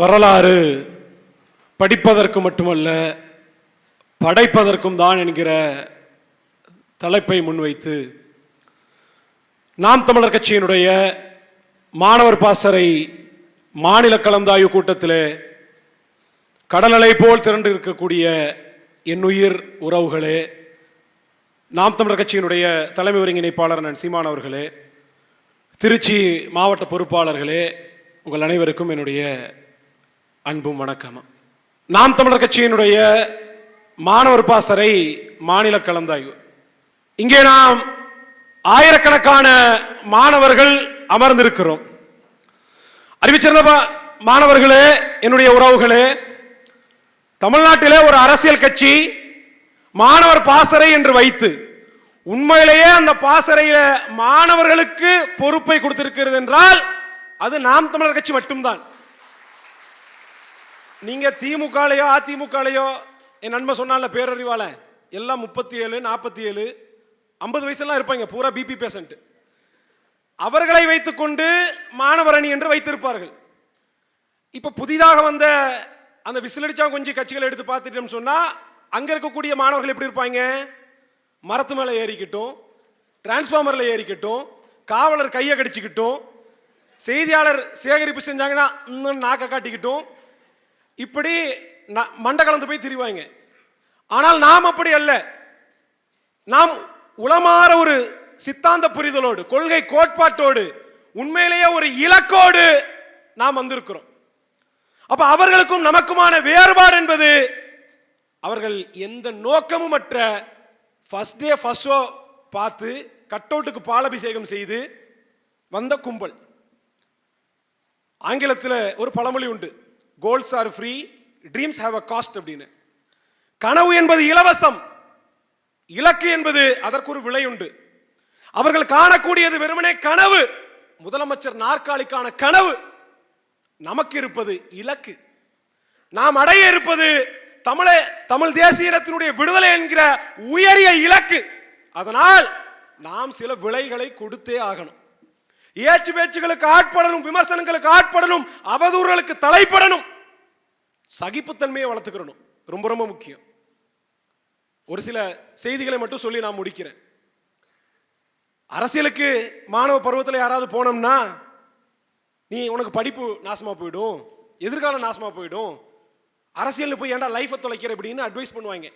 வரலாறு படிப்பதற்கு மட்டுமல்ல படைப்பதற்கும் தான் என்கிற தலைப்பை முன்வைத்து நாம் தமிழர் கட்சியினுடைய மாணவர் பாசறை மாநில கலந்தாய்வு கூட்டத்திலே கடலலை போல் திரண்டு இருக்கக்கூடிய என்னுயிர் உறவுகளே நாம் தமிழர் கட்சியினுடைய தலைமை ஒருங்கிணைப்பாளர் நான் சீமான் அவர்களே திருச்சி மாவட்ட பொறுப்பாளர்களே உங்கள் அனைவருக்கும் என்னுடைய அன்பும் வணக்கம் நாம் தமிழர் கட்சியினுடைய மாணவர் பாசறை மாநில கலந்தாய்வு. இங்கே நாம் ஆயிரக்கணக்கான மாணவர்கள் அமர்ந்திருக்கிறோம். அறிவிச்சிருந்த மாணவர்களே என்னுடைய உறவுகளே தமிழ்நாட்டிலே ஒரு அரசியல் கட்சி மாணவர் பாசறை என்று வைத்து உண்மையிலேயே அந்த பாசறையில மாணவர்களுக்கு பொறுப்பை கொடுத்திருக்கிறது என்றால் அது நாம் தமிழர் கட்சி மட்டும்தான். நீங்க திமுகலையோ அதிமுகலையோ என் நண்பன் சொன்னால பேரறிவால எல்லாம் முப்பத்தி ஏழு நாற்பத்தி ஏழு ஐம்பது வயசுலாம் இருப்பாங்க பூரா பிபி பேஷண்ட் அவர்களை வைத்துக்கொண்டு மாணவர் அணி என்று வைத்திருப்பார்கள். இப்போ புதிதாக வந்த அந்த விசிலடிச்சா கொஞ்சம் கட்சிகளை எடுத்து பார்த்துட்டோம்னு சொன்னால் அங்கே இருக்கக்கூடிய மாணவர்கள் எப்படி இருப்பாங்க? மரத்து மேலே ஏறிக்கட்டும் டிரான்ஸ்ஃபார்மரில் ஏறிக்கட்டும் காவலர் கையை கடிச்சிக்கிட்டும் செய்தியாளர் சேகரிப்பு செஞ்சாங்கன்னா இன்னும் நாக்க காட்டிக்கிட்டும் இப்படி ந- மண்டை கலந்து போய் திரிவாங்க ஆனால் நாம் அப்படி அல்ல. நாம் உளமாற ஒரு சித்தாந்த புரிதலோடு கொள்கை கோட்பாட்டோடு உண்மையிலேயே ஒரு இலக்கோடு நாம் வந்திருக்கிறோம். அப்ப அவர்களுக்கும் நமக்குமான வேறுபாடு என்பது அவர்கள் எந்த நோக்கமும் அற்ற ஃபஸ்ட் டே ஃபர்ஸ்ட் ஷோ பார்த்து கட் அவுட்டுக்கு பாலபிஷேகம் செய்து வந்த கும்பல். ஆங்கிலத்தில் ஒரு பழமொழி உண்டு. Goals are free dreams have a cost அப்படின்னு. கனவு என்பது இலவசம். இலக்கு என்பது அதற்கு ஒரு விலை உண்டு. அவர்கள் காணக்கூடியது வெறுமனே கனவு. முதலமைச்சர் நாற்காலிக்கான கனவு. நமக்கு இருப்பது இலக்கு. நாம் அடைய இருப்பது தமிழ தமிழ் தேசிய இனத்தினுடைய விடுதலை என்கிற உயரிய இலக்கு. அதனால் நாம் சில விலைகளை கொடுத்தே ஆகணும். ஏச்சு பேச்சுகளுக்கு ஆட்படணும் விமர்சனங்களுக்கு ஆட்படணும் அவதூறுகளுக்கு தலைப்படணும். சகிப்புத்தன்மையை வளர்த்துக்கிறணும் ரொம்ப ரொம்ப முக்கியம். ஒரு சில செய்திகளை மட்டும் சொல்லி நான் முடிக்கிறேன். அரசியலுக்கு மாணவ பருவத்தில் யாராவது போனோம்னா நீ உனக்கு படிப்பு நாசமாக போயிடும் எதிர்காலம் நாசமாக போயிடும் அரசியலில் போய் ஏன்டா லைஃபை தொலைக்கிற அப்படின்னு அட்வைஸ் பண்ணுவாங்க.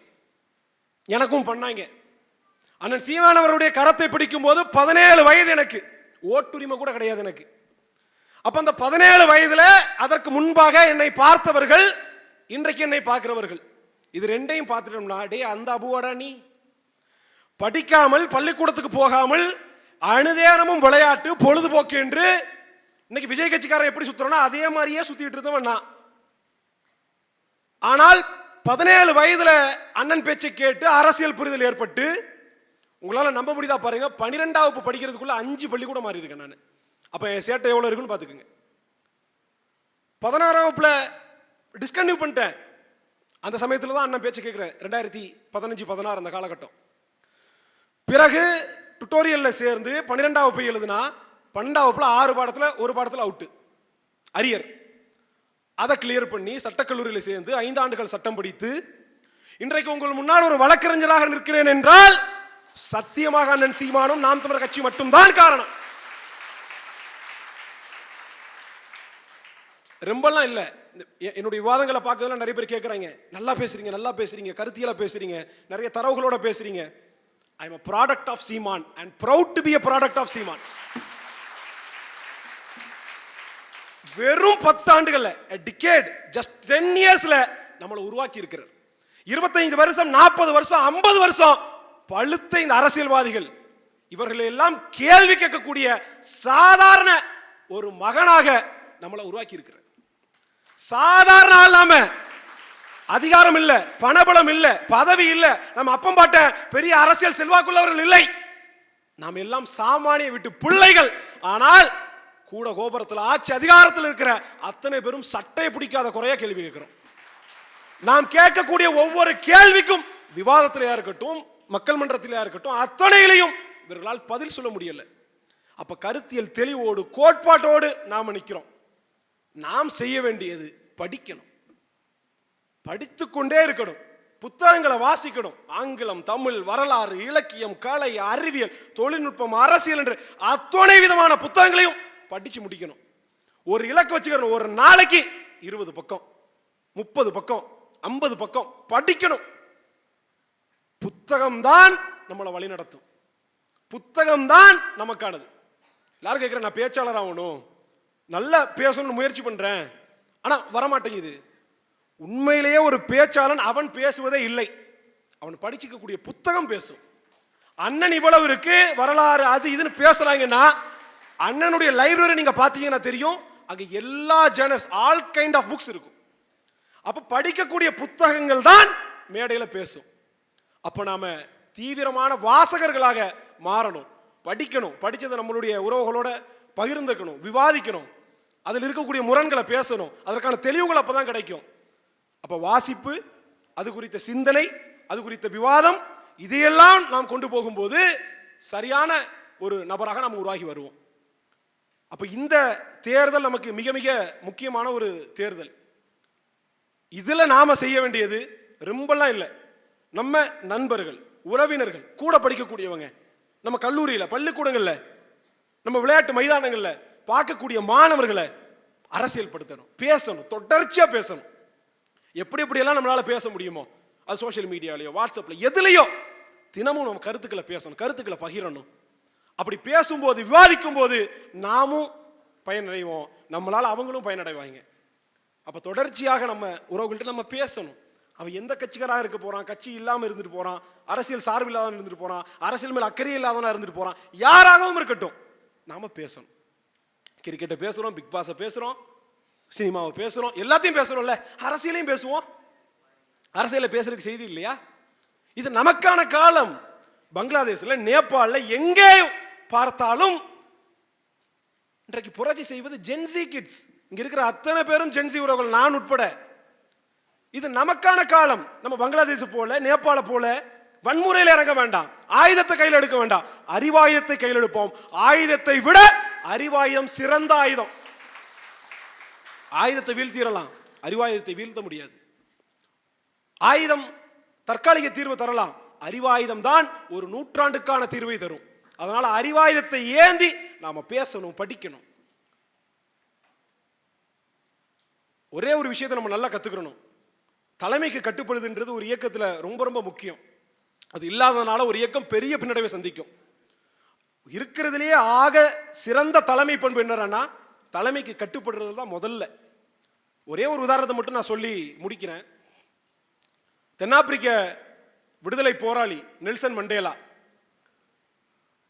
எனக்கும் பண்ணாங்க. அண்ணன் சீமானவருடைய கரத்தை பிடிக்கும் போது பதினேழு வயது எனக்கு. ஓட்டுரிமை கூட கிடையாது எனக்கு. அப்ப அந்த பதினேழு வயதுல அதற்கு முன்பாக என்னை பார்த்தவர்கள் இன்றைக்கு என்னை பார்க்கிறவர்கள். இது ரெண்டையும் பார்த்துட்டோம்னா டே அந்த அபுவாடா நீ? படிக்காமல் பள்ளிக்கூடத்துக்கு போகாமல் அனுதேனமும் விளையாட்டு பொழுதுபோக்கு என்று இன்னைக்கு விஜய் கட்சிக்காரன் எப்படி சுத்துறோம்னா அதே மாதிரியே சுத்திட்டு இருந்தவன் நான். ஆனால் பதினேழு வயதுல அண்ணன் பேச்சை கேட்டு அரசியல் புரிதல் ஏற்பட்டு உங்களால் நம்ப முடியுதா பாருங்க. பன்னிரெண்டாம் வகுப்பு படிக்கிறதுக்குள்ள அஞ்சு பள்ளிக்கூடம் மாறி இருக்கேன் நான். அப்போ என் சேட்டை எவ்வளோ இருக்குன்னு பார்த்துக்குங்க. பதினாறாம் வகுப்பில் டிஸ்கன்டினியூ பண்ணிட்டேன். அந்த சமயத்தில் தான் அண்ணன் பேச்சு கேட்குறேன் ரெண்டாயிரத்தி பதினஞ்சு பதினாறு அந்த காலகட்டம். பிறகு டுட்டோரியலில் சேர்ந்து பன்னிரெண்டாம் வகுப்பு எழுதுனா பன்னெண்டாம் வகுப்பில் ஆறு பாடத்தில் ஒரு பாடத்தில் அவுட்டு அரியர் அதை கிளியர் பண்ணி சட்டக்கல்லூரியில் சேர்ந்து ஐந்து ஆண்டுகள் சட்டம் படித்து இன்றைக்கு உங்கள் முன்னால் ஒரு வழக்கறிஞராக நிற்கிறேன் என்றால் சத்தியமாக அண்ணன் சீமானும் நாம் தமிழர் கட்சி மட்டும்தான் காரணம். ரொம்பலாம் இல்லை. இந்த என்னுடைய விவாதங்களை பார்க்கறதுல நிறைய பேர் கேட்குறாங்க நல்லா பேசுறீங்க நல்லா பேசுறீங்க கருத்தியலாக பேசுறீங்க நிறைய தரவுகளோட பேசுறீங்க. I am a product of Seeman and proud to be a product of Seeman வெறும் பத்து ஆண்டுகள்ல டிகேட் ஜஸ்ட் டென் இயர்ஸ்ல நம்மளை உருவாக்கி இருக்கிறார் இருபத்தைந்து வருஷம் நாற்பது வருஷம் ஐம்பது வருஷம் பழுத்த இந்த அரசியல்வாதிகள் இவர்களை எல்லாம் கேள்வி கேட்கக்கூடிய சாதாரண ஒரு மகனாக நம்மளை உருவாக்கி இருக்கிறார் சாதாரண இல்லாம அதிகாரம் இல்ல பணபலம் இல்ல பதவி இல்ல நம்ம அப்பம் பாட்ட பெரிய அரசியல் செல்வாக்குள்ளவர்கள் இல்லை. நாம் எல்லாம் சாமானிய விட்டு பிள்ளைகள். ஆனால் கூட கோபுரத்தில் ஆட்சி அதிகாரத்தில் இருக்கிற அத்தனை பேரும் சட்டையை பிடிக்காத குறையா கேள்வி கேட்கிறோம். நாம் கேட்கக்கூடிய ஒவ்வொரு கேள்விக்கும் விவாதத்திலேயா இருக்கட்டும் மக்கள் மன்றத்திலா இருக்கட்டும் அத்தனையிலையும் இவர்களால் பதில் சொல்ல முடியலை. அப்ப கருத்தியல் தெளிவோடு கோட்பாட்டோடு நாம் நிற்கிறோம் நாம் செய்ய வேண்டியது படிக்கணும். படித்துக்கொண்டே இருக்கணும். புத்தகங்களை வாசிக்கணும். ஆங்கிலம் தமிழ் வரலாறு இலக்கியம் கலை அறிவியல் தொழில்நுட்பம் அரசியல் என்று அத்தனை விதமான புத்தகங்களையும் படித்து முடிக்கணும். ஒரு இலக்கு வச்சுக்கணும் ஒரு நாளைக்கு இருபது பக்கம் முப்பது பக்கம் ஐம்பது பக்கம் படிக்கணும். புத்தகம்தான் நம்மளை வழி நடத்தும். புத்தகம்தான் நமக்கானது. எல்லாரும் கேட்குறேன் நான் பேச்சாளர் ஆகணும். நல்லா பேசணும்னு முயற்சி பண்ணுறேன் ஆனால் வரமாட்டேங்குது. உண்மையிலேயே ஒரு பேச்சாளன் அவன் பேசுவதே இல்லை. அவன் படிச்சுக்கக்கூடிய புத்தகம் பேசும். அண்ணன் இவ்வளவு இருக்கு வரலாறு அது இதுன்னு பேசுறாங்கன்னா அண்ணனுடைய லைப்ரரி நீங்கள் பார்த்தீங்கன்னா தெரியும் அங்கே எல்லா journals all kind of books இருக்கும். அப்போ படிக்கக்கூடிய புத்தகங்கள் தான் மேடையில் பேசும். அப்போ நாம் தீவிரமான வாசகர்களாக மாறணும். படிக்கணும். படித்ததை நம்மளுடைய உறவுகளோட பகிர்ந்துக்கணும். விவாதிக்கணும். அதில் இருக்கக்கூடிய முரண்களை பேசணும். அதற்கான தெளிவுகள் அப்போ தான் கிடைக்கும். அப்போ வாசிப்பு அது குறித்த சிந்தனை அது குறித்த விவாதம் இதையெல்லாம் நாம் கொண்டு போகும்போது சரியான ஒரு நபராக நாம் உருவாகி வருவோம். அப்போ இந்த தேர்தல் நமக்கு மிக மிக முக்கியமான ஒரு தேர்தல். இதில் நாம் செய்ய வேண்டியது ரொம்பலாம் இல்லை. நம்ம நண்பர்கள் உறவினர்கள் கூட படிக்கக்கூடியவங்க நம்ம கல்லூரியில் பள்ளிக்கூடங்களில் நம்ம விளையாட்டு மைதானங்களில் பார்க்கக்கூடிய மாணவர்களை அரசியல்படுத்தணும் பேசணும் தொடர்ச்சியாக பேசணும். எப்படி எப்படியெல்லாம் நம்மளால பேச முடியுமோ அது சோஷியல் மீடியாலேயோ வாட்ஸ்அப்பில் எதுலேயோ தினமும் நம்ம கருத்துக்களை பேசணும் கருத்துக்களை பகிரணும். அப்படி பேசும்போது விவாதிக்கும் போது நாமும் பயனடைவோம். நம்மளால் அவங்களும் பயனடைவாங்க அப்போ தொடர்ச்சியாக நம்ம உறவுகள்கிட்ட நம்ம பேசணும். அவன் எந்த கட்சிக்காராக இருக்க போகிறான் கட்சி இல்லாமல் இருந்துட்டு போகிறான் அரசியல் சார்பு இல்லாதவன் இருந்துட்டு போகிறான் அரசியல் மேலே அக்கறை இல்லாதவனாக இருந்துட்டு போகிறான் யாராகவும் இருக்கட்டும். நாம் பேசணும். கிரிக்கெட்டை பேசுகிறோம் பிக் பாஸை பேசுகிறோம் சினிமாவை பேசுகிறோம் எல்லாத்தையும் பேசுகிறோம்ல அரசியலையும் பேசுவோம். அரசியலை பேசுறதுக்கு செய்தி இல்லையா? இது நமக்கான காலம். பங்களாதேஷில் நேபாளில் எங்கே பார்த்தாலும் இன்றைக்கு புரட்சி செய்வது ஜென்சி கிட்ஸ் இங்கே இருக்கிற அத்தனை பேரும் ஜென்சி உறவுகள். நான் உட்பட. இது நமக்கான காலம். நம்ம பங்களாதேஷ் போல நேபாள போல வன்முறையில் இறங்க வேண்டாம். ஆயுதத்தை கையில் எடுக்க வேண்டாம். அறிவாயுதத்தை கையில் எடுப்போம். ஆயுதத்தை விட அறிவாயுதம் சிறந்த ஆயுதம். ஆயுதத்தை வீழ்த்திடலாம். அறிவாயுதத்தை வீழ்த்த முடியாது. ஆயுதம் தற்காலிக தீர்வு தரலாம். அறிவாயுதம் தான் ஒரு நூற்றாண்டுக்கான தீர்வை தரும். அதனால அறிவாயுதத்தை ஏந்தி நாம பேசணும் படிக்கணும். ஒரே ஒரு விஷயத்தை நம்ம நல்லா கத்துக்கணும். தலைமைக்கு கட்டுப்படுதுன்றது ஒரு இயக்கத்தில் ரொம்ப ரொம்ப முக்கியம். அது இல்லாததுனால ஒரு இயக்கம் பெரிய பின்னடைவை சந்திக்கும். இருக்கிறதுலேயே ஆக சிறந்த தலைமை பண்பு என்னன்னா தலைமைக்கு கட்டுப்படுறது தான் முதல்ல. ஒரே ஒரு உதாரணத்தை மட்டும் நான் சொல்லி முடிக்கிறேன். தென்னாப்பிரிக்க விடுதலை போராளி நெல்சன் மண்டேலா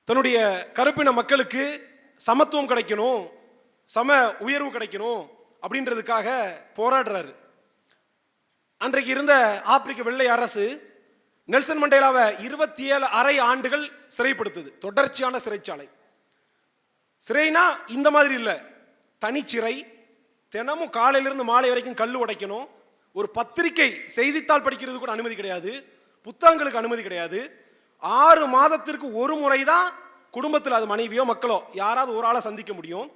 தன்னுடைய கருப்பின மக்களுக்கு சமத்துவம் கிடைக்கணும் சம உயர்வு கிடைக்கணும் அப்படின்றதுக்காக போராடுறாரு. அன்றைக்கு இருந்த ஆப்பிரிக்க வெள்ளை அரசு நெல்சன் மண்டேலாவை இருபத்தி ஏழு அரை ஆண்டுகள் சிறைப்படுத்துது. தொடர்ச்சியான சிறைச்சாலை. சிறைனா இந்த மாதிரி இல்லை. தனிச்சிறை. தினமும் காலையிலிருந்து மாலை வரைக்கும் கல் உடைக்கணும். ஒரு பத்திரிகை செய்தித்தாள் படிக்கிறது கூட அனுமதி கிடையாது. புத்தகங்களுக்கு அனுமதி கிடையாது. ஆறு மாதத்திற்கு ஒரு முறை தான் குடும்பத்தில் அது மனைவியோ மக்களோ யாராவது ஒரு ஆளை சந்திக்க முடியும்.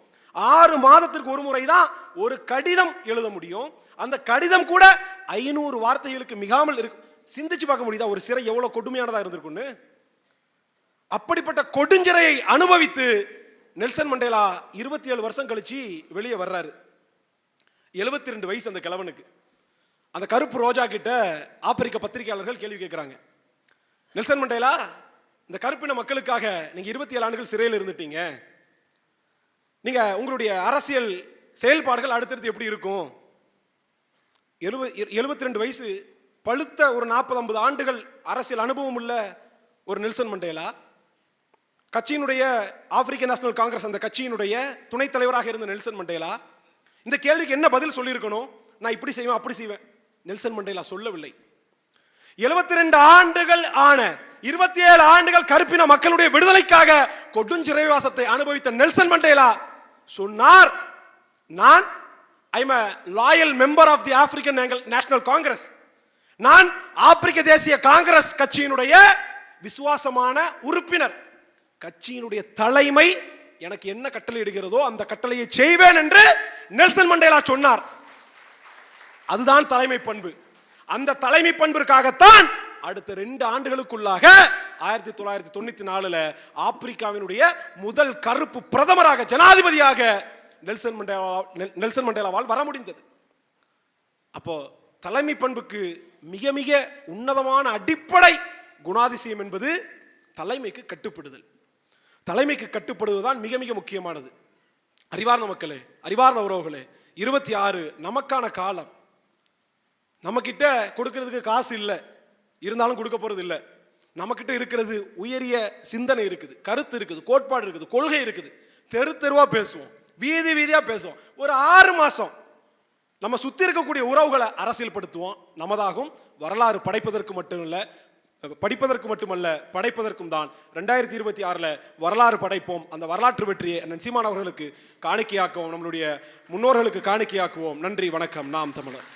ஆறு மாதத்திற்கு ஒரு முறை தான் ஒரு கடிதம் எழுத முடியும். அந்த கடிதம் கூட ஐநூறு வார்த்தைகளுக்கு மிகாமல் இருக்கு. சிந்திச்சு பார்க்க முடியுதா? ஒரு சிறை எவ்வளவு கொடுமையானதா இருந்திருக்குன்னு அப்படிப்பட்ட கொடுஞ்சிறையை அனுபவித்து நெல்சன் மண்டேலா இருபத்தி ஏழு வருஷம் கழிச்சு வெளியே வர்றாரு. எழுபத்தி ரெண்டு வயசு அந்த கிழவனுக்கு. அந்த கருப்பு ரோஜா கிட்ட ஆப்பிரிக்க பத்திரிகையாளர்கள் கேள்வி கேட்குறாங்க. நெல்சன் மண்டேலா இந்த கருப்பின மக்களுக்காக நீங்கள் இருபத்தி ஏழு ஆண்டுகள் சிறையில் இருந்துட்டீங்க. நீங்க உங்களுடைய அரசியல் செயல்பாடுகள் அடுத்தடுத்து எப்படி இருக்கும்? எழுபது எழுபத்தி ரெண்டு வயசு பழுத்த ஒரு நாற்பது ஐம்பது ஆண்டுகள் அரசியல் அனுபவம் உள்ள ஒரு நெல்சன் மண்டேலா? கட்சியினுடைய ஆப்பிரிக்க நேஷனல் காங்கிரஸ் அந்த கட்சியினுடைய துணைத் தலைவராக இருந்த நெல்சன் மண்டேலா? இந்த கேள்விக்கு என்ன பதில் சொல்லியிருக்கணும்? நான் இப்படி செய்வேன் அப்படி செய்வேன். நெல்சன் மண்டேலா சொல்லவில்லை. எழுபத்தி ரெண்டு ஆண்டுகள் ஆன இருபத்தி ஏழு ஆண்டுகள் கருப்பின மக்களுடைய விடுதலைக்காக கொடுஞ்சிறைவாசத்தை அனுபவித்த நெல்சன் மண்டேலா சொன்னார். நான் I'm a loyal member of the African National Congress நான் ஆப்பிரிக்க தேசிய காங்கிரஸ் கட்சியினுடைய விசுவாசமான உறுப்பினர். கட்சியினுடைய தலைமை எனக்கு என்ன கட்டளை இடுகிறதோ அந்த கட்டளையை செய்வேன் என்று நெல்சன் மண்டேலா சொன்னார். அதுதான் தலைமை பண்பு. அந்த தலைமை பண்பிற்காகத்தான் அடுத்த ரெண்டு ஆண்டுகளுக்குள்ளாக ஆயிரத்தி தொள்ளாயிரத்தி தொண்ணூற்றி நாலுல ஆப்பிரிக்காவினுடைய முதல் கருப்பு பிரதமராக ஜனாதிபதியாக நெல்சன் மண்டேலா நெல்- நெல்சன் மண்டேலாவால் வர முடிந்தது. அப்போ தலைமை பண்புக்கு மிக மிக உன்னதமான அடிப்படை குணாதிசயம் என்பது தலைமைக்கு கட்டுப்படுதல். தலைமைக்கு கட்டுப்படுவதுதான் மிக மிக முக்கியமானது. அறிவார்ந்த மக்களே அறிவார்ந்த உறவுகளே இருபத்தி ஆறு நமக்கான காலம். நம்மக்கிட்ட கொடுக்கறதுக்கு காசு இல்லை. இருந்தாலும் கொடுக்க போகிறது இல்லை நம்மக்கிட்ட இருக்கிறது உயரிய சிந்தனை இருக்குது கருத்து இருக்குது கோட்பாடு இருக்குது கொள்கை இருக்குது. தெரு தெருவாக பேசுவோம் வீதி வீதியாக பேசுவோம். ஒரு ஆறு மாதம் நம்ம சுற்றி இருக்கக்கூடிய உறவுகளை அரசியல்படுத்துவோம். நமதாகும். வரலாறு படைப்பதற்கு மட்டும் இல்லை படிப்பதற்கு மட்டுமல்ல படைப்பதற்கும் தான். ரெண்டாயிரத்தி இருபத்தி ஆறில் வரலாறு படைப்போம். அந்த வரலாற்று வெற்றியை அண்ணன் அவர்களுக்கு காணிக்கையாக்குவோம். நம்மளுடைய முன்னோர்களுக்கு காணிக்கையாக்குவோம். நன்றி வணக்கம். நாம் தமிழர்.